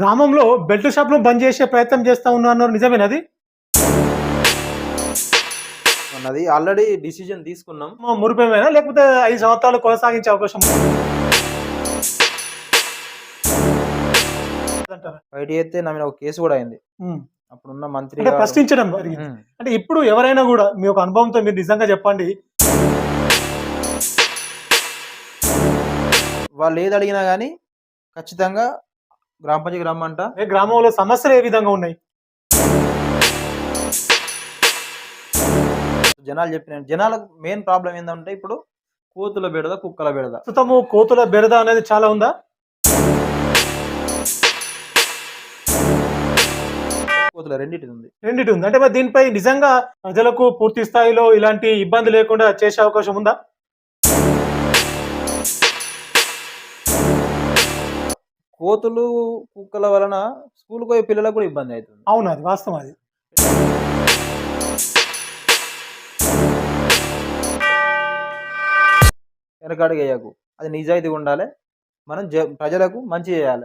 గ్రామంలో బెల్ట్ షాప్లు బంద్ చేసే ప్రయత్నం చేస్తా ఉన్నా అన్నారు. నిజమేనది అన్నది ఆల్రెడీ డిసిజన్ తీసుకున్నాం. మురిపేమైనా? లేకపోతే ఐదు సంవత్సరాలు కొనసాగించే అవకాశం? బయట అయితే నా మీద ఒక కేసు కూడా అయింది. అప్పుడున్న మంత్రి అంటే ప్రశ్నించడం. అంటే ఇప్పుడు ఎవరైనా కూడా మీ యొక్క అనుభవంతో మీరు నిజంగా చెప్పండి. వాళ్ళు ఏది అడిగినా కానీ ఖచ్చితంగా గ్రామ పంచాయతీ రమ్మంట ఏ గ్రామంలో సమస్యలు ఏ విధంగా ఉన్నాయి? జనాలు చెప్పిన జనాలకు మెయిన్ ప్రాబ్లం ఏంటంటే ఇప్పుడు కోతుల బెడద కుక్కల బెడద. ప్రస్తుతము కోతుల బెరద అనేది చాలా ఉందా? కోతుల రెండింటి ఉంది. రెండిటి ఉంది. అంటే మరి దీనిపై నిజంగా ప్రజలకు పూర్తి స్థాయిలో ఇలాంటి ఇబ్బంది లేకుండా చేసే అవకాశం ఉందా? కోతులు కుక్కల వలన స్కూల్కి పోయే పిల్లలకు కూడా ఇబ్బంది అవుతుంది. అవును అది వాస్తవం అది. వెనకాడికి వేయకు. అది నిజాయితీగా ఉండాలి. మనం జ- ప్రజలకు మంచి చేయాలి.